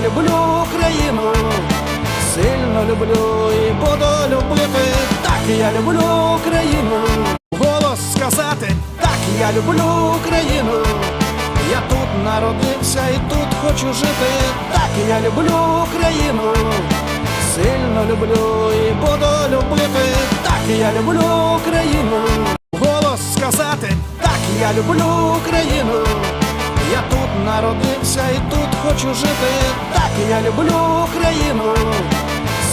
люблю Україну, сильно люблю і буду любити, так я люблю Україну, голос сказати, так я люблю Україну, я тут народився і тут хочу жити, так я люблю Україну, сильно люблю і буду любити, так я люблю Україну, голос сказати, так я люблю Україну. Я тут народився і тут хочу жити, так я люблю Україну,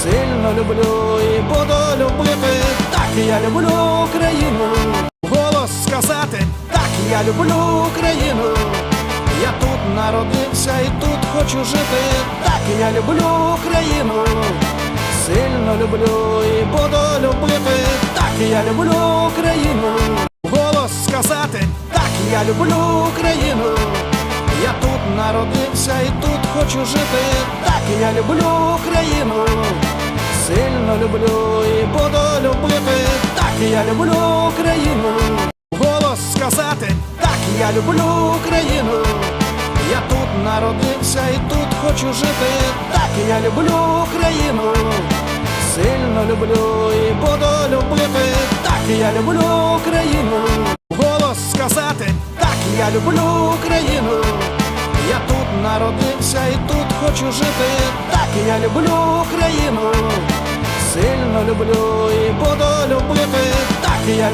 сильно люблю і буду любити, так я люблю Україну, голос сказати, так я люблю Україну, я тут народився і тут хочу жити, так я люблю Україну, сильно люблю і буду любити, так я люблю Україну, голос сказати, так я люблю Україну. Я тут народився і тут хочу жити, так я люблю Україну, сильно люблю і буду любити, так я люблю Україну, голос сказати, так я люблю Україну, я тут народився і тут хочу жити, так я люблю Україну, сильно люблю і буду любити, так я люблю Україну, голос сказати, так я люблю Україну. Я тут народився і тут хочу жити, так я люблю Україну, сильно люблю і буду любити, так я люблю.